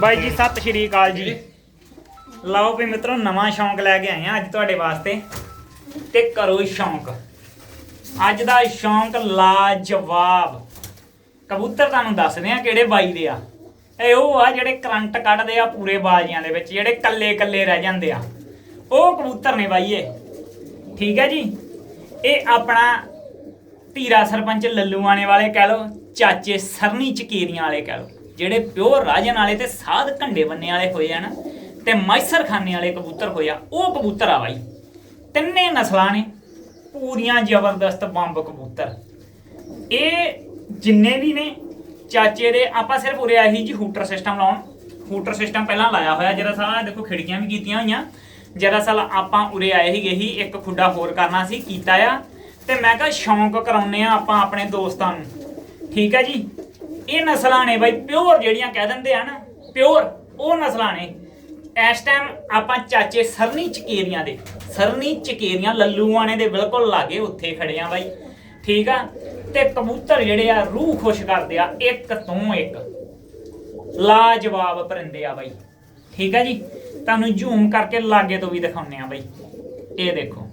ਬਾਈ ਜੀ, ਸਤਿ ਸ਼੍ਰੀ ਅਕਾਲ ਜੀ। ਲਓ ਵੀ ਮਿੱਤਰੋ, ਨਵਾਂ ਸ਼ੌਂਕ ਲੈ ਕੇ ਆਏ ਆ ਅੱਜ ਤੁਹਾਡੇ ਵਾਸਤੇ ਤੇ ਕਰੋ ਸ਼ੌਂਕ। ਅੱਜ ਦਾ ਸ਼ੌਂਕ ਲਾਜਵਾਬ। ਕਬੂਤਰ ਤੁਹਾਨੂੰ ਦੱਸਦੇ ਆ ਕਿਹੜੇ ਬਾਈ ਦੇ ਆ। ਇਹ ਉਹ ਆ ਜਿਹੜੇ ਕਰੰਟ ਕੱਢਦੇ ਆ ਪੂਰੇ ਬਾਜ਼ੀਆਂ ਦੇ ਵਿੱਚ, ਜਿਹੜੇ ਕੱਲੇ ਕੱਲੇ ਰਹਿ ਜਾਂਦੇ ਆ। ਉਹ ਕਬੂਤਰ ਨੇ ਬਾਈ ਇਹ। ਠੀਕ ਹੈ ਜੀ? ਇਹ ਆਪਣਾ ਧੀਰਾ ਸਰਪੰਚ ਲੱਲੂਆਣੇ ਵਾਲੇ ਕਹਿ ਲੋ ਚਾਚੇ ਸਰਨੀ ਚਕੀਰੀਆਂ ਵਾਲੇ ਕਹਿ ਲੋ ਜਿਹੜੇ ਪਿਓਰ ਰਾਜਨ ਵਾਲੇ ਤੇ ਸਾਧ ਘੰਡੇ ਬੰਨੇ ਵਾਲੇ ਹੋਏ ਆ ਨਾ ਤੇ ਮੈਸਰ ਖਾਨੇ ਵਾਲੇ ਕਬੂਤਰ ਹੋਇਆ ਉਹ ਕਬੂਤਰ ਆ ਬਾਈ। ਤਿੰਨੇ ਨਸਲਾਂ ਨੇ, ਪੂਰੀਆਂ ਜ਼ਬਰਦਸਤ ਬੰਬ ਕਬੂਤਰ। ਇਹ ਜਿੰਨੇ ਵੀ ਨੇ, ਚਾਚੇ ਦੇ ਆਪਾਂ ਸਿਰਫ ਉਰੇ ਆਹੀ ਜੀ ਹੂਟਰ ਸਿਸਟਮ ਲਾਉਣ। ਹੂਟਰ ਸਿਸਟਮ ਪਹਿਲਾਂ ਲਾਇਆ ਹੋਇਆ ਜਿਹੜਾ ਸਾਲਾ ਦੇਖੋ ਖਿੜਕੀਆਂ ਵੀ ਕੀਤੀਆਂ ਹੋਈਆਂ। ਜਿਹੜਾ ਸਾਲਾ ਆਪਾਂ ਉਰੇ ਆਏ ਸੀਗੇ ਹੀ, ਇੱਕ ਖੁੱਡਾ ਹੋਰ ਕਰਨਾ ਸੀ, ਕੀਤਾ ਆ। ਤੇ ਮੈਂ ਕਿਹਾ ਸ਼ੌਂਕ ਕਰਾਉਨੇ ਆ ਆਪਾਂ ਆਪਣੇ ਦੋਸਤਾਂ ਨੂੰ। ਠੀਕ ਹੈ ਜੀ? ਇਹ ਨਸਲਾਂ ਨੇ ਬਾਈ ਪਿਓਰ ਜਿਹੜੀਆਂ ਕਹਿ ਦਿੰਦੇ ਆ ਨਾ ਪਿਓਰ ਉਹ ਨਸਲਾਂ ਨੇ। ਇਸ ਟਾਈਮ ਆਪਾਂ ਚਾਚੇ ਸਰਨੀ ਚਕੇਰੀਆਂ ਦੇ, ਸਰਨੀ ਚਕੇਰੀਆਂ ਲੱਲੂਆਣੇ ਦੇ ਬਿਲਕੁਲ ਲਾਗੇ ਉੱਥੇ ਖੜੇ ਆ ਬਾਈ, ਠੀਕ ਆ? ਤੇ ਕਬੂਤਰ ਜਿਹੜੇ ਆ, ਰੂਹ ਖੁਸ਼ ਕਰਦੇ ਆ, ਇੱਕ ਤੋਂ ਇੱਕ। ਲਾਜਵਾਬ ਪਰਿੰਦੇ ਆ ਬਾਈ, ਠੀਕ ਆ ਜੀ? ਤੁਹਾਨੂੰ ਜ਼ੂਮ ਕਰਕੇ ਲਾਗੇ ਤੋਂ ਵੀ ਦਿਖਾਉਂਦੇ ਆ ਬਾਈ। ਇਹ ਦੇਖੋ,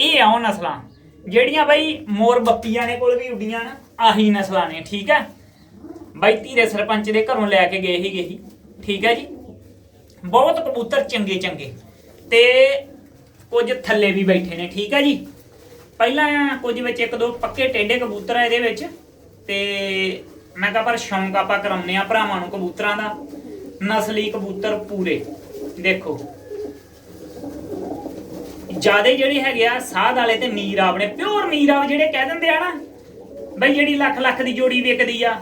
ਇਹ ਆ ਉਹ ਨਸਲਾਂ, ਜਿਹੜੀਆਂ ਬਾਈ ਮੋਰ ਬੱਪੀਆਂ ਨੇ ਕੋਲ ਵੀ ਉੱਡੀਆਂ ਨਾ। ਆਹੀ ਨਸਲਾਂ ਨੇ, ਠੀਕ ਹੈ? ਬਾਈ ਧੀਰੇ ਸਰਪੰਚ ਦੇ ਘਰੋਂ ਲੈ ਕੇ ਗਏ ਸੀਗੇ ਹੀ ਠੀਕ ਹੈ ਜੀ? ਬਹੁਤ ਕਬੂਤਰ ਚੰਗੇ ਚੰਗੇ। ਤੇ ਕੁਝ ਥੱਲੇ ਵੀ ਬੈਠੇ ਨੇ, ਠੀਕ ਹੈ ਜੀ? ਪਹਿਲਾਂ ਕੁਝ ਵਿੱਚ ਇੱਕ ਦੋ ਪੱਕੇ ਟੇਡੇ ਕਬੂਤਰ ਆ ਇਹਦੇ ਵਿੱਚ। ਤੇ ਮੈਂ ਕਿਹਾ, ਪਰ ਸ਼ੌਂਕ ਆਪਾਂ ਕਰਾਉਂਦੇ ਆ ਭਰਾਵਾਂ ਨੂੰ ਕਬੂਤਰਾਂ ਦਾ। ਨਸਲੀ ਕਬੂਤਰ ਪੂਰੇ, ਦੇਖੋ। ਜਿਆਦੇ ਜਿਹੜੇ ਹੈਗੇ ਆ, ਸਾਧ ਵਾਲੇ ਤੇ ਮੀਰਾਬ ਨੇ ਪਿਓਰ ਮੀਰ ਮੀਰਾਬ ਜਿਹੜੇ ਕਹਿ ਦਿੰਦੇ ਆ ਨਾ ਬਈ ਜਿਹੜੀ ਲੱਖ ਲੱਖ ਦੀ ਜੋੜੀ ਵਿਕਦੀ ਆ।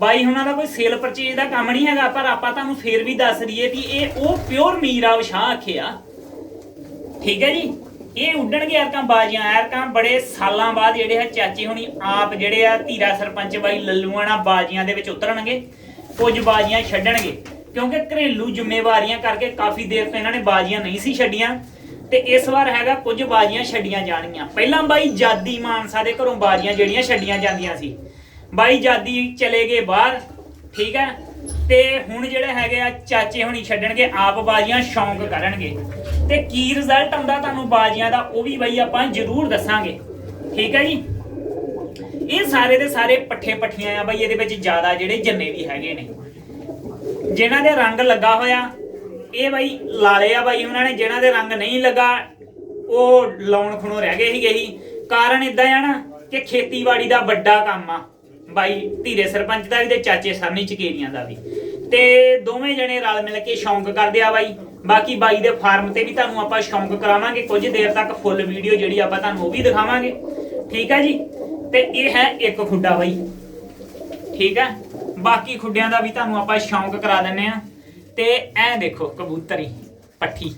ਬਾਈ ਉਹਨਾਂ ਦਾ ਕੋਈ ਸੇਲ ਪਰਚੇਜ ਦਾ ਕੰਮ ਨਹੀਂ ਹੈਗਾ, ਪਰ ਆਪਾਂ ਤੁਹਾਨੂੰ ਫੇਰ ਵੀ ਦੱਸ ਦਈਏ ਵੀ ਇਹ ਉਹ ਪਿਓਰ ਮੀਰਾਬ ਸ਼ਾਹ ਆਖਿਆ ਠੀਕ ਹੈ ਜੀ? ਇਹ ਉੱਡਣਗੇ ਐਰਕਾਂ ਬਾਜੀਆਂ ਐਰਕਾਂ ਬੜੇ ਸਾਲਾਂ ਬਾਅਦ ਜਿਹੜੇ ਹੈ ਚਾਚੇ ਹੁਣੀ ਆਪ ਜਿਹੜੇ ਆ ਧੀਰਾ ਸਰਪੰਚ ਬਾਈ ਲੱਲੂਆਣਾ ਬਾਜੀਆਂ ਦੇ ਵਿੱਚ ਉਤਰਨਗੇ, ਕੁਝ ਬਾਜੀਆਂ ਛੱਡਣਗੇ। ਕਿਉਂਕਿ ਘਰੇਲੂ ਜ਼ਿੰਮੇਵਾਰੀਆਂ ਕਰਕੇ ਕਾਫੀ ਦੇਰ ਤੋਂ ਇਹਨਾਂ ਨੇ ਬਾਜੀਆਂ ਨਹੀਂ ਸੀ ਛੱਡੀਆਂ। ਤੇ ਇਸ ਵਾਰ ਹੈਗਾ ਕੁਝ ਬਾਜੀਆਂ ਛੱਡੀਆਂ ਜਾਣਗੀਆਂ। ਪਹਿਲਾਂ ਬਾਈ ਜਾਦੀ ਮਾਨਸਾ ਦੇ ਘਰੋਂ ਬਾਜੀਆਂ ਜਿਹੜੀਆਂ ਛੱਡੀਆਂ ਜਾਂਦੀਆਂ ਸੀ। ਬਾਈ ਜਾਦੀ ਚਲੇ ਗਏ ਬਾਹਰ, ਠੀਕ ਹੈ? ਤੇ ਹੁਣ ਜਿਹੜੇ ਹੈਗੇ ਆ ਚਾਚੇ ਹੁਣੀ ਛੱਡਣਗੇ, ਆਪ ਬਾਜੀਆਂ ਸ਼ੌਂਕ ਕਰਨਗੇ। ਤੇ ਕੀ ਰਿਜ਼ਲਟ ਆਉਂਦਾ ਤੁਹਾਨੂੰ ਬਾਜੀਆਂ ਦਾ, ਉਹ ਵੀ ਬਾਈ ਆਪਾਂ ਜ਼ਰੂਰ ਦੱਸਾਂਗੇ। ਠੀਕ ਹੈ ਜੀ? ਇਹ ਸਾਰੇ ਦੇ ਸਾਰੇ ਪੱਠੇ ਪੱਠੀਆਂ ਆ ਬਾਈ, ਇਹਦੇ ਵਿੱਚ ਜ਼ਿਆਦਾ ਜਿਹੜੇ ਜੰਨੇ ਵੀ ਹੈਗੇ ਨੇ। ਜਿਨ੍ਹਾਂ ਦੇ ਰੰਗ ਲੱਗਾ ਹੋਇਆ ਇਹ ਬਾਈ ਲਾਲੇ ਆ ਬਾਈ ਉਹਨਾਂ ਨੇ ਜਿਹਨਾਂ ਦੇ ਰੰਗ ਨਹੀਂ ਲੱਗਾ, ਉਹ ਲਾਉਣ ਖਣੋ ਰਹਿ ਗਏ ਸੀਗੇ ਹੀ ਕਾਰਨ ਇਦਾਂ ਆ ਨਾ ਕਿ ਖੇਤੀਬਾੜੀ ਦਾ ਵੱਡਾ ਕੰਮ ਆ। ਬਾਈ ਧੀਰੇ ਸਰਪੰਚ ਦਾ ਵੀ ਤੇ ਚਾਚੇ ਸਰਨੀ ਚਕੇਰੀਆਂ ਦਾ ਵੀ। ਤੇ ਦੋਵੇਂ ਜਣੇ ਰਲ ਮਿਲ ਕੇ ਸ਼ੌਂਕ ਕਰਦੇ ਆ ਬਾਈ। ਬਾਕੀ ਬਾਈ ਦੇ ਫਾਰਮ ਤੇ ਵੀ ਤੁਹਾਨੂੰ ਆਪਾਂ ਸ਼ੌਂਕ ਕਰਾਵਾਂਗੇ, ਕੁਝ ਦੇਰ ਤੱਕ ਫੁੱਲ ਵੀਡੀਓ ਜਿਹੜੀ ਆਪਾਂ ਤੁਹਾਨੂੰ ਉਹ ਵੀ ਦਿਖਾਵਾਂਗੇ। ਠੀਕ ਹੈ ਜੀ? ਤੇ ਇਹ ਹੈ ਇੱਕ ਖੁੱਡਾ ਬਾਈ। ਠੀਕ ਹੈ ਬਾਕੀ ਖੁੱਡਿਆਂ ਦਾ ਵੀ ਤੁਹਾਨੂੰ ਆਪਾਂ ਸ਼ੌਂਕ ਕਰਾ ਦਿੰਨੇ ਆ। ਤੇ ਐ ਦੇਖੋ ਕਬੂਤਰੀ, ਪੱਠੀ।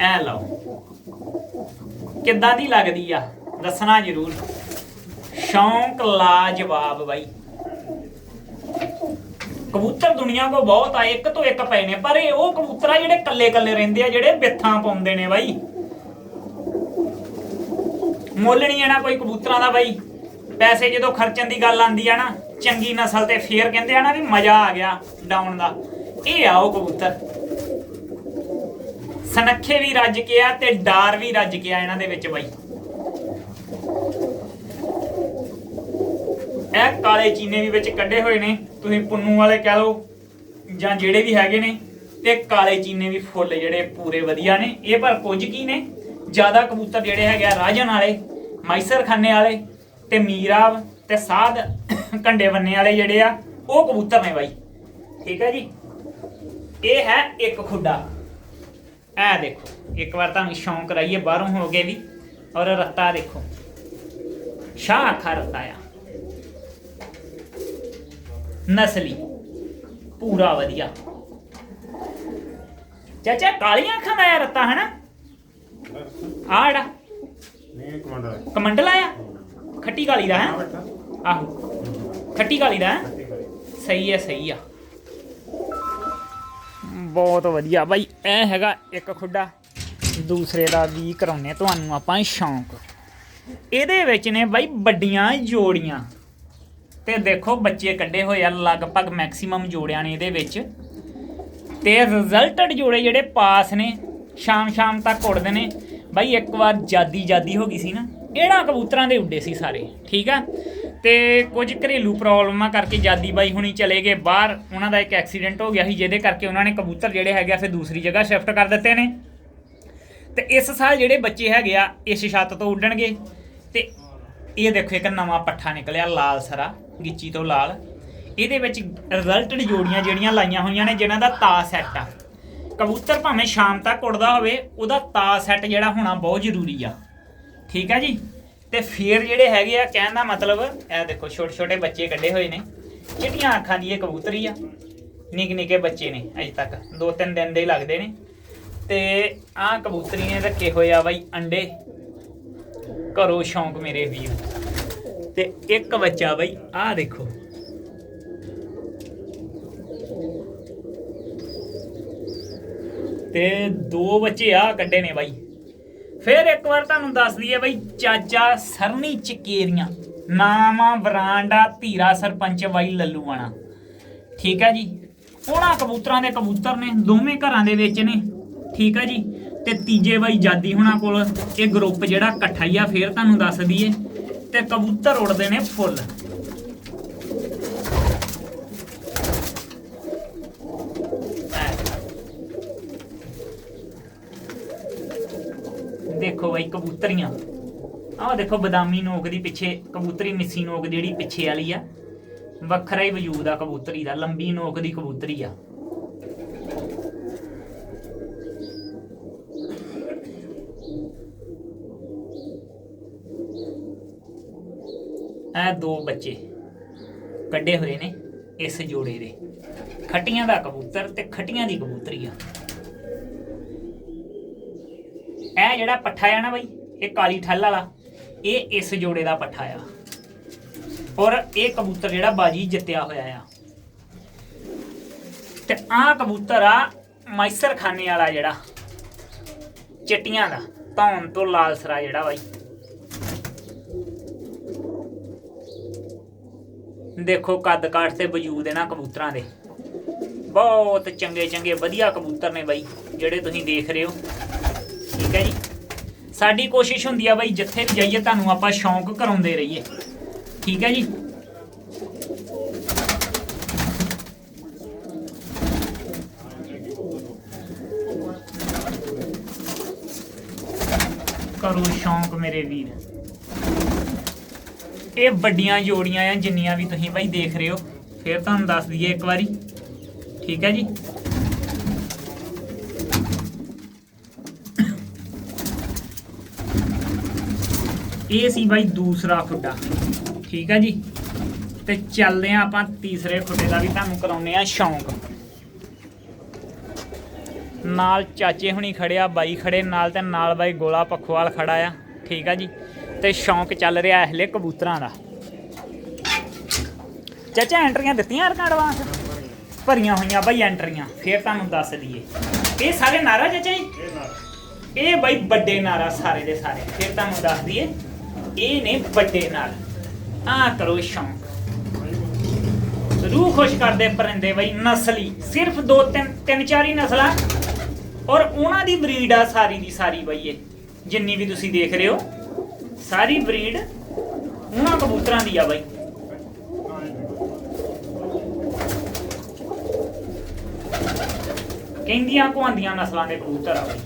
ਐ ਲਓ। ਕਿੱਦਾਂ ਦੀ ਲੱਗਦੀ ਆ? ਦੱਸਣਾ ਜ਼ਰੂਰ। ਸ਼ੌਂਕ ਲਾਜਵਾਬ ਬਾਈ। ਕਬੂਤਰ ਦੁਨੀਆ ਕੋ ਬਹੁਤ ਆ, ਇੱਕ ਤੋਂ ਇੱਕ ਪਏ ਨੇ, ਪਰ ਇਹ ਉਹ ਕਬੂਤਰ ਆ ਜਿਹੜੇ ਕੱਲੇ ਕੱਲੇ ਰਹਿੰਦੇ ਆ, ਜਿਹੜੇ ਬਿੱਥਾਂ ਪਾਉਂਦੇ ਨੇ ਬਾਈ। ਮੁੱਲ ਨਹੀਂ ਹੈ ਨਾ ਕੋਈ ਕਬੂਤਰਾਂ ਦਾ ਬਾਈ। ਪੈਸੇ ਜਦੋਂ ਖਰਚਣ ਦੀ ਗੱਲ ਆਂਦੀ ਆ ਨਾ, ਚੰਗੀ ਨਸਲ ਤੇ ਫੇਰ ਕਹਿੰਦੇ ਆ ਨਾ ਵੀ ਮਜ਼ਾ ਆ ਗਿਆ ਡਾਉਣ ਦਾ। ਇਹ ਆ ਉਹ ਕਬੂਤਰ। ਸਨੱਖੇ ਵੀ ਰੱਜ ਕੇ ਆ ਤੇ ਡਾਰ ਵੀ ਰੱਜ ਕੇ ਆ ਇਹਨਾਂ ਦੇ ਵਿੱਚ ਬਾਈ। ਇਹ ਕਾਲੇ ਚੀਨੇ ਵੀ ਵਿੱਚ ਕੱਢੇ ਹੋਏ ਨੇ। ਤੁਸੀਂ ਪੁੰਨੂ ਵਾਲੇ ਕਹਿ ਲਓ ਜਾਂ ਜਿਹੜੇ ਵੀ ਹੈਗੇ ਨੇ। ਤੇ ਕਾਲੇ ਚੀਨੇ ਵੀ ਫੁੱਲ ਜਿਹੜੇ ਪੂਰੇ ਵਧੀਆ ਨੇ। ਇਹ ਪਰ ਕੁਝ ਕੀ ਨੇ? ਜ਼ਿਆਦਾ ਕਬੂਤਰ ਜਿਹੜੇ ਹੈਗੇ ਆ ਰਾਜਨ ਵਾਲੇ ਮਾਈਸਰ ਖਾਨੇ ਵਾਲੇ ਤੇ ਮੀਰਾਬ ਤੇ ਸਾਧ ਕੰਡੇ ਬੰਨੇ ਵਾਲੇ ਜਿਹੜੇ ਆ, ਉਹ ਕਬੂਤਰ ਨੇ ਬਾਈ। ਠੀਕ ਹੈ ਜੀ? ਇਹ ਹੈ ਇੱਕ ਖੁੱਡਾ। ਐ ਦੇਖੋ ਇੱਕ ਵਾਰ ਤੁਹਾਨੂੰ ਸ਼ੌਂਕ ਕਰਾਈਏ ਬਾਹਰੋਂ ਹੋ ਗਏ ਵੀ। ਔਰ ਰੱਤਾ ਦੇਖੋ। ਸ਼ਾਹ ਅੱਖਾਂ ਰੱਤਾ ਆ। ਨਸਲੀ। ਪੂਰਾ ਵਧੀਆ। ਚਾਚਾ ਕਾਲੀਆਂ ਅੱਖਾਂ ਦਾ ਆ ਰੱਤਾ ਹਨਾ? ਆੜਾ ਨਹੀਂ ਕਮਾਂਡਰ ਹੈ ਕਮੰਡਲ ਆਇਆ? ਖੱਟੀ ਕਾਲੀ ਦਾ ਹੈ? ਹਾਂ ਆਹੋ। ਖੱਟੀ ਕਾਲੀ ਦਾ ਹੈ? ਹੈ ਸਹੀ ਹੈ ਸਹੀ ਆ। ਬਹੁਤ ਵਧੀਆ। ਬਾਈ, ਇਹ ਹੈਗਾ ਇੱਕ ਖੁੱਡਾ, ਦੂਸਰੇ ਦਾ ਵੀ ਕਰਾਉਨੇ ਤੁਹਾਨੂੰ ਆਪਾਂ ਸ਼ੌਂਕ। ਇਹਦੇ ਵਿੱਚ ਨੇ ਬਾਈ ਵੱਡੀਆਂ ਜੋੜੀਆਂ। ਤੇ ਦੇਖੋ, ਬੱਚੇ ਕੱਢੇ ਹੋਏ ਆ, ਲਗਭਗ ਮੈਕਸਿਮਮ ਜੋੜਿਆਂ ਨੇ ਇਹਦੇ ਵਿੱਚ। ਤੇ ਰਿਜ਼ਲਟਡ ਜੋੜੇ ਜਿਹੜੇ ਪਾਸ ਨੇ ਸ਼ਾਮ ਸ਼ਾਮ ਤੱਕ ਉੜਦੇ ਨੇ। ਬਾਈ, ਇੱਕ ਵਾਰ ਜਾਦੀ ਜਾਦੀ ਹੋ ਗਈ ਸੀ ਨਾ, ਇਹਨਾਂ ਕਬੂਤਰਾਂ ਦੇ ਉੱਡੇ ਸੀ ਸਾਰੇ, ਠੀਕ ਆ? ਤੇ ਕੁਝ ਘਰੇਲੂ ਪ੍ਰੋਬਲਮਾਂ ਕਰਕੇ ਜਾਦੀ ਬਾਈ ਹੁਣੀ ਚਲੇ ਗਏ ਬਾਹਰ। ਉਹਨਾਂ ਦਾ ਇੱਕ ਐਕਸੀਡੈਂਟ ਹੋ ਗਿਆ ਸੀ, ਜਿਹਦੇ ਕਰਕੇ ਉਹਨਾਂ ਨੇ ਕਬੂਤਰ ਜਿਹੜੇ ਹੈਗੇ ਆ ਫਿਰ ਦੂਸਰੀ ਜਗ੍ਹਾ ਸ਼ਿਫਟ ਕਰ ਦਿੱਤੇ ਨੇ। ਤੇ ਇਸ ਸਾਲ ਜਿਹੜੇ ਬੱਚੇ ਹੈਗੇ ਆ, ਇਸ ਛੱਤ ਤੋਂ ਉੱਡਣਗੇ। ਤੇ ਇਹ ਦੇਖੋ ਇੱਕ ਨਵਾਂ ਪੱਠਾ ਨਿਕਲਿਆ, ਲਾਲ ਸਰਾ, ਗਿੱਚੀ ਤੋਂ ਲਾਲ। ਇਹਦੇ ਵਿੱਚ ਰਿਜ਼ਲਟਡ ਜੋੜੀਆਂ ਜਿਹੜੀਆਂ ਲਾਈਆਂ ਹੋਈਆਂ ਨੇ ਜਿਨ੍ਹਾਂ ਦਾ ਤਾ ਸੈੱਟ ਆ। ਕਬੂਤਰ ਭਾਵੇਂ ਸ਼ਾਮ ਤੱਕ ਉੱਡਦਾ ਹੋਵੇ, ਉਹਦਾ ਤਾ ਸੈੱਟ ਜਿਹੜਾ ਹੋਣਾ ਬਹੁਤ ਜ਼ਰੂਰੀ ਆ। ਠੀਕ ਹੈ ਜੀ? ਤੇ ਫੇਰ ਜਿਹੜੇ ਹੈਗੇ ਆ, ਕਹਿਣ ਦਾ ਮਤਲਬ, ਇਹ ਦੇਖੋ, ਛੋਟੇ ਛੋਟੇ ਬੱਚੇ ਕੱਢੇ ਹੋਏ ਨੇ। ਚਿੱਟੀਆਂ ਅੱਖਾਂ ਦੀ ਇਹ ਕਬੂਤਰੀ ਆ? ਨਿੱਕੇ ਨਿੱਕੇ ਬੱਚੇ ਨੇ ਅਜੇ ਤੱਕ, ਦੋ ਤਿੰਨ ਦਿਨ ਦੇ ਹੀ ਲੱਗਦੇ ਨੇ। ਤੇ ਆਹ ਕਬੂਤਰੀ ਨੇ ਰੱਖੇ ਹੋਏ ਆ ਬਾਈ ਅੰਡੇ। ਕਰੋ ਸ਼ੌਂਕ ਮੇਰੇ ਵੀਰ ਤੇ ਇੱਕ ਬੱਚਾ ਬਾਈ, ਆਹ ਦੇਖੋ। ਤੇ ਦੋ ਬੱਚੇ ਆ ਕੱਢੇ ਨੇ ਬਾਈ। ਫਿਰ ਇੱਕ ਵਾਰ ਤੁਹਾਨੂੰ ਦੱਸ ਦਈਏ ਬਾਈ ਚਾਚਾ ਸਰਨੀ ਚਕੇਰੀਆਂ। ਨਾਮ ਆ ਬਰਾਂਡਾ ਧੀਰਾ ਸਰਪੰਚ ਬਾਈ ਲੱਲੂਆਣਾ ਠੀਕ ਹੈ ਜੀ? ਉਹਨਾਂ ਕਬੂਤਰਾਂ ਦੇ ਕਬੂਤਰ ਨੇ, ਦੋਵੇਂ ਘਰਾਂ ਦੇ ਵਿੱਚ ਨੇ। ਠੀਕ ਹੈ ਜੀ? ਤੇ ਤੀਜੇ ਬਾਈ ਜਾਦੀ ਹੁਣਾਂ ਕੋਲ, ਇਹ ਗਰੁੱਪ ਜਿਹੜਾ ਇਕੱਠਾ ਹੀ ਆ, ਫੇਰ ਤੁਹਾਨੂੰ ਦੱਸ ਦਈਏ। ਤੇ ਕਬੂਤਰ ਉੜਦੇ ਨੇ ਫੁੱਲ ਦੇਖੋ ਬਾਈ ਕਬੂਤਰੀਆਂ। ਆਹ ਦੇਖੋ ਬਦਾਮੀ ਨੋਕ ਦੀ ਪਿੱਛੇ, ਕਬੂਤਰੀ ਮਿੱਸੀ ਨੋਕ ਜਿਹੜੀ ਪਿੱਛੇ ਵਾਲੀ ਆ। ਵੱਖਰਾ ਹੀ ਵਜੂਦ ਆ ਕਬੂਤਰੀ ਦਾ, ਲੰਬੀ ਨੋਕ ਦੀ ਕਬੂਤਰੀ ਆ। ਇਹ ਦੋ ਬੱਚੇ ਕੱਢੇ ਹੋਏ ਨੇ ਇਸ ਜੋੜੇ ਦੇ। ਖੱਟੀਆਂ ਦਾ ਕਬੂਤਰ ਤੇ ਖੱਟੀਆਂ ਦੀ ਕਬੂਤਰੀ ਆ। ਇਹ ਜਿਹੜਾ ਪੱਠਾ ਆ ਨਾ ਬਾਈ, ਇਹ ਕਾਲੀ ਠੱਲ ਵਾਲਾ, ਇਹ ਇਸ ਜੋੜੇ ਦਾ ਪੱਠਾ ਆ। ਔਰ ਇਹ ਕਬੂਤਰ ਜਿਹੜਾ ਬਾਜੀ ਜਿੱਤਿਆ ਹੋਇਆ ਆ। ਤੇ ਆਹ ਕਬੂਤਰ ਆ ਮੈਸਰ ਖਾਨੇ ਵਾਲਾ ਜਿਹੜਾ, ਚਿੱਟੀਆਂ ਦਾ, ਧੌਣ ਤੋਂ ਲਾਲ ਸਰਾ ਜਿਹੜਾ ਬਾਈ। ਦੇਖੋ ਕੱਦ ਕਾਠ ਤੇ ਵਜੂਦ ਇਹਨਾਂ ਕਬੂਤਰਾਂ ਦੇ। ਬਹੁਤ ਚੰਗੇ ਚੰਗੇ ਵਧੀਆ ਕਬੂਤਰ ਨੇ ਬਾਈ, ਜਿਹੜੇ ਤੁਸੀਂ ਦੇਖ ਰਹੇ ਹੋ। ਸਾਡੀ ਕੋਸ਼ਿਸ਼ ਹੁੰਦੀ ਆ ਬਾਈ ਜਿੱਥੇ ਵੀ ਜਾਈਏ, ਤੁਹਾਨੂੰ ਆਪਾਂ ਸ਼ੌਂਕ ਕਰਾਉਂਦੇ ਰਹੀਏ। ਠੀਕ ਹੈ ਜੀ? ਕਰੋ ਸ਼ੌਂਕ ਮੇਰੇ ਵੀਰ। ਇਹ ਵੱਡੀਆਂ ਜੋੜੀਆਂ ਆ, ਜਿੰਨੀਆਂ ਵੀ ਤੁਸੀਂ ਬਾਈ ਦੇਖ ਰਹੇ ਹੋ। ਫਿਰ ਤੁਹਾਨੂੰ ਦੱਸ ਦਈਏ ਇੱਕ ਵਾਰੀ। ਠੀਕ ਹੈ ਜੀ? ਇਹ ਸੀ ਬਾਈ ਦੂਸਰਾ ਖੁੱਡਾ ਠੀਕ ਹੈ ਜੀ? ਤੇ ਚੱਲਦੇ ਆ ਆਪਾਂ ਤੀਸਰੇ ਖੁੱਡੇ ਦਾ ਵੀ ਤੁਹਾਨੂੰ ਕਰਾਉਨੇ ਆ ਸ਼ੌਂਕ। ਨਾਲ ਚਾਚੇ ਹੁਣੀ ਖੜਿਆ ਬਾਈ ਖੜੇ ਨਾਲ ਤੇ ਨਾਲ ਬਾਈ ਗੋਲਾ ਪਖਵਾਲ ਖੜਾ ਆ। ਠੀਕ ਆ ਜੀ? ਤੇ ਸ਼ੌਂਕ ਚੱਲ ਰਿਹਾ ਹਲੇ ਕਬੂਤਰਾਂ ਦਾ। ਚਾਚਾ ਐਂਟਰੀਆਂ ਦਿੱਤੀਆਂ ਰਕਾਂ ਐਡਵਾਂਸ ਭਰੀਆਂ ਹੋਈਆਂ ਬਾਈ ਐਂਟਰੀਆਂ। ਫੇਰ ਤੁਹਾਨੂੰ ਦੱਸ ਦਈਏ। ਇਹ ਸਾਰੇ ਨਾਰਾ ਚਾਚਾ ਜੀ? ਇਹ ਬਾਈ ਵੱਡੇ ਨਾਰਾ ਸਾਰੇ ਦੇ ਸਾਰੇ। ਫਿਰ ਤੁਹਾਨੂੰ ਦੱਸ ਦਈਏ। ਇਹ ਨੇ ਵੱਡੇ ਨਾਲ ਆ ਕਰੋ ਸ਼ੌਂਕ ਰੂਹ ਖੁਸ਼ ਕਰਦੇ ਪਰਿੰਦੇ ਬਾਈ ਨਸਲੀ ਸਿਰਫ ਦੋ ਤਿੰਨ ਤਿੰਨ ਚਾਰ ਹੀ ਨਸਲਾਂ ਔਰ ਉਹਨਾਂ ਦੀ ਬਰੀਡ ਆ ਸਾਰੀ ਦੀ ਸਾਰੀ ਬਾਈ ਇਹ ਜਿੰਨੀ ਵੀ ਤੁਸੀਂ ਦੇਖ ਰਹੇ ਹੋ ਸਾਰੀ ਬਰੀਡ ਉਹਨਾਂ ਕਬੂਤਰਾਂ ਦੀ ਆ ਬਈ ਕਹਿੰਦੀਆਂ ਕੁਆਂਦੀਆਂ ਨਸਲਾਂ ਦੇ ਕਬੂਤਰ ਆ ਬਾਈ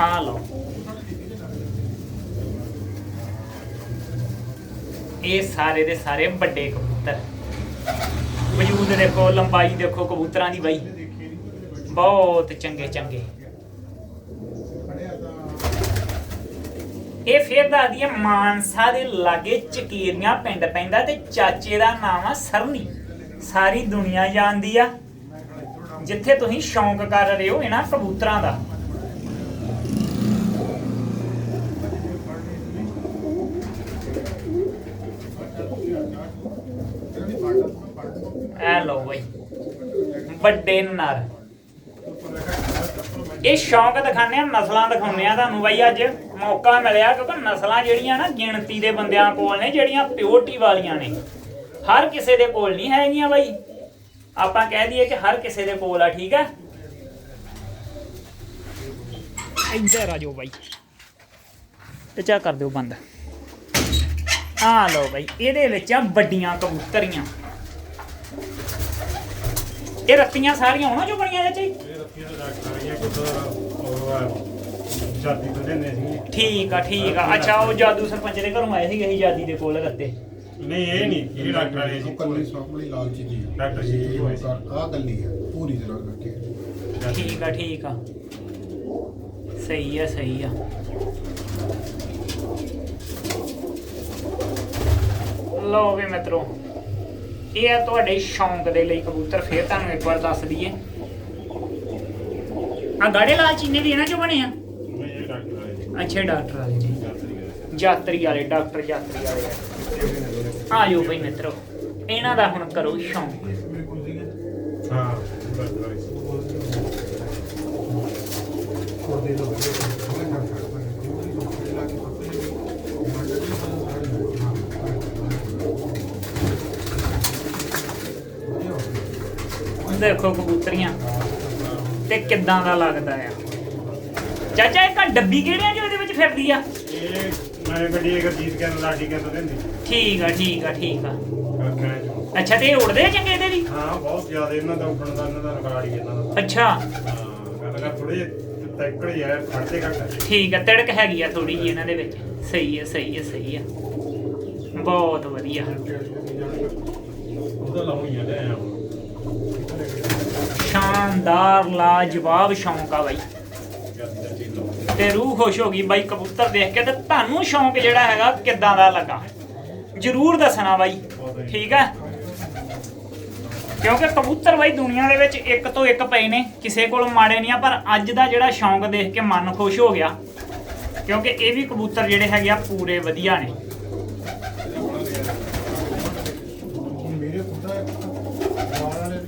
ਆ ਲਓ ਇਹ ਸਾਰੇ ਦੇ ਸਾਰੇ ਵੱਡੇ ਕਬੂਤਰ। ਵਜੂਦ ਦੇਖੋ, ਲੰਬਾਈ ਦੇਖੋ ਕਬੂਤਰਾਂ ਦੀ ਬਾਈ। ਬਹੁਤ ਚੰਗੇ ਚੰਗੇ। ਇਹ ਫੇਰ ਦੱਸਦੀ ਹੈ ਮਾਨਸਾ ਦੇ ਲਾਗੇ ਚਕੀਰੀਆਂ ਪਿੰਡ ਪੈਂਦਾ ਤੇ ਚਾਚੇ ਦਾ ਨਾਮ ਆ ਸਰਨੀ। ਸਾਰੀ ਦੁਨੀਆ ਜਾਣਦੀ ਆ। ਜਿੱਥੇ ਤੁਸੀਂ ਸ਼ੌਂਕ ਕਰ ਰਹੇ ਹੋ ਇਹਨਾਂ ਕਬੂਤਰਾਂ ਦਾ। ਐ ਲਓ ਬਈ। ਵੱਡੇ ਨਰ। ਇਹ ਸ਼ੌਂਕ ਦਿਖਾਣੇ ਆ, ਨਸਲਾਂ ਦਿਖਾਉਂਦੇ ਆ ਤੁਹਾਨੂੰ ਬਾਈ ਅੱਜ। ਮੌਕਾ ਮਿਲਿਆ ਕਿਉਂਕਿ ਨਸਲਾਂ ਜਿਹੜੀਆਂ ਨਾ ਗਿਣਤੀ ਦੇ ਬੰਦਿਆਂ ਕੋਲ ਨੇ, ਜਿਹੜੀਆਂ ਪਿਓਰਟੀ ਵਾਲੀਆਂ ਨੇ। ਹਰ ਕਿਸੇ ਦੇ ਕੋਲ ਨਹੀਂ ਹੈਗੀਆਂ ਬਾਈ। ਆਪਾਂ ਕਹਿ ਦਈਏ ਕਿ ਹਰ ਕਿਸੇ ਦੇ ਕੋਲ ਆ, ਠੀਕ ਹੈ ਇੱਧਰ ਆ ਜਾਓ ਬਾਈ। ਤੇ ਚਾ ਕਰ ਦਿਓ ਬੰਦ। ਆ ਲਓ ਬਾਈ, ਇਹਦੇ ਵਿੱਚ ਆ ਵੱਡੀਆਂ ਕਬੂਤਰੀਆਂ। ਇਹ ਰੱਤੀਆਂ ਸਾਰੀਆਂ ਉਹਨਾਂ ਚੋਂ ਬਣੀਆਂ ਹੀ? ਇਹ ਰੱਖੀਆਂ ਤਾਂ ਡਾਕਟਰ ਆਈਆਂ ਉਹ ਜਾਤੀ ਤੋਂ ਲੈਂਦੇ ਸੀ ਠੀਕ ਆ ਠੀਕ ਆ। ਅੱਛਾ ਉਹ ਜਾਦੂ ਸਰਪੰਚ ਦੇ ਘਰੋਂ ਆਏ ਸੀਗੇ ਅਸੀਂ ਜਾਦੀ ਦੇ ਕੋਲ ਰੱਤੇ ਨਹੀਂ ਇਹ ਨਹੀਂ ਇਹ ਡਾਕਟਰ ਆਏ ਸੀ। ਕੱਲੀ ਸਾਹਮਣੇ ਲਾਲ ਚੀਜ਼ੀ ਆ। ਡਾਕਟਰ ਜੀ ਇਹ ਹੋਏ ਸੀ। ਆ ਗੱਲੀ ਆ ਪੂਰੀ ਤਰ੍ਹਾਂ ਕਰਕੇ ਠੀਕ ਆ ਠੀਕ ਆ। ਸਹੀ ਆ ਸਹੀ ਆ। ਲਓ ਵੀ ਮਿੱਤਰੋ ਇਹ ਆ ਤੁਹਾਡੇ ਸ਼ੌਂਕ ਦੇ ਲਈ ਕਬੂਤਰ, ਫੇਰ ਤੁਹਾਨੂੰ ਇੱਕ ਵਾਰ ਦੱਸ ਦਈਏ। ਆ ਗਾੜੇ ਲਾਲ ਚੀਨੇ ਵੀ ਇਹਨਾਂ ਚੋਂ ਬਣੇ ਆ? ਡਾਕਟਰ ਅੱਛੇ ਡਾਕਟਰ ਵਾਲੇ ਜੀ। ਯਾਤਰੀ ਵਾਲੇ, ਡਾਕਟਰ ਯਾਤਰੀ ਵਾਲੇ ਆ। ਜਾਓ ਬਈ ਮਿੱਤਰੋ, ਇਹਨਾਂ ਦਾ ਹੁਣ ਕਰੋ ਸ਼ੌਂਕ। ਹਾਂ ਉਹ ਡਾਕਟਰ ਆਏ ਸੀ ਦੇਖੋ ਕਬੂਤਰੀਆਂ ਤੇ ਕਿੱਦਾਂ ਦਾ ਲੱਗਦਾ ਆ। ਚਾਚਾ ਇੱਕ ਆਹ ਡੱਬੀ ਕਿਹੜਿਆਂ ਜੋ ਇਹਦੇ ਵਿੱਚ ਫਿਰਦੀ ਆ? ਇਹ ਮੈਂ ਗੱਡੀ ਗਰਜੀਤ ਕਹਿੰਦਾ ਲਾਡੀ ਕਹਿੰਦਾ ਲੈਂਦੀ। ਠੀਕ ਆ ਠੀਕ ਆ ਠੀਕ ਆ। ਰੱਖਣਾ ਚੋਂ ਅੱਛਾ ਤੇ ਇਹ ਉੜਦੇ ਆ ਚੰਗੇ ਇਹਦੇ ਵੀ? ਹਾਂ ਬਹੁਤ ਜ਼ਿਆਦਾ ਇਹਨਾਂ ਦਾ ਉੱਡਣ ਦਾ ਇਹਨਾਂ ਦਾ ਰਿਕਾਰਡ ਹੀ ਇਹਨਾਂ ਦਾ। ਅੱਛਾ। ਹਾਂ ਗੱਲ ਕਰ ਥੋੜੇ ਤੈਕੜ ਆ ਖੜਦੇ ਘੱਟ। ਠੀਕ ਆ ਤੜਕ ਹੈਗੀ ਆ ਥੋੜੀ ਜੀ ਇਹਨਾਂ ਦੇ ਵਿੱਚ। ਸਹੀ ਆ ਸਹੀ ਆ ਸਹੀ ਆ। ਬਹੁਤ ਵਧੀਆ। ਉਹਦਾ ਲਾਉਣੀ ਆ ਲੈ ਆ ਸ਼ਾਨਦਾਰ, ਲਾਜਵਾਬ ਸ਼ੌਂਕ ਆ ਬਾਈ। ਤੇ ਰੂਹ ਖੁਸ਼ ਹੋ ਗਈ ਬਾਈ ਕਬੂਤਰ ਦੇਖ ਕੇ ਤੇ ਤੁਹਾਨੂੰ ਸ਼ੌਂਕ ਜਿਹੜਾ ਹੈਗਾ ਕਿੱਦਾਂ ਦਾ ਲੱਗਾ? ਜਰੂਰ ਦੱਸਣਾ ਬਾਈ, ਠੀਕ ਹੈ? ਕਿਉਂਕਿ ਕਬੂਤਰ ਬਾਈ ਦੁਨੀਆ ਦੇ ਵਿੱਚ ਇੱਕ ਤੋਂ ਇੱਕ ਪਏ ਨੇ, ਕਿਸੇ ਕੋਲ ਮਾੜੇ ਨਹੀਂ ਆ, ਪਰ ਅੱਜ ਦਾ ਜਿਹੜਾ ਸ਼ੌਂਕ ਦੇਖ ਕੇ ਮਨ ਖੁਸ਼ ਹੋ ਗਿਆ। ਕਿਉਂਕਿ ਇਹ ਵੀ ਕਬੂਤਰ ਜਿਹੜੇ ਹੈਗੇ ਆ ਪੂਰੇ ਵਧੀਆ ਨੇ ਮੇਰੇ ਖੁਦਾ ਵਾਲ ਵਾਲੇ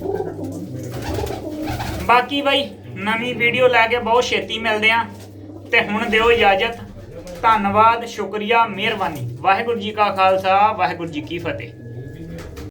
ਬਾਕੀ ਬਾਈ, ਨਵੀਂ ਵੀਡੀਓ ਲੈ ਕੇ ਬਹੁਤ ਛੇਤੀ ਮਿਲਦੇ ਆ ਤੇ ਹੁਣ ਦਿਓ ਇਜਾਜ਼ਤ। ਧੰਨਵਾਦ, ਸ਼ੁਕਰੀਆ, ਮਿਹਰਬਾਨੀ। ਵਾਹਿਗੁਰੂ ਜੀ ਕਾ ਖਾਲਸਾ, ਵਾਹਿਗੁਰੂ ਜੀ ਕੀ ਫਤਿਹ।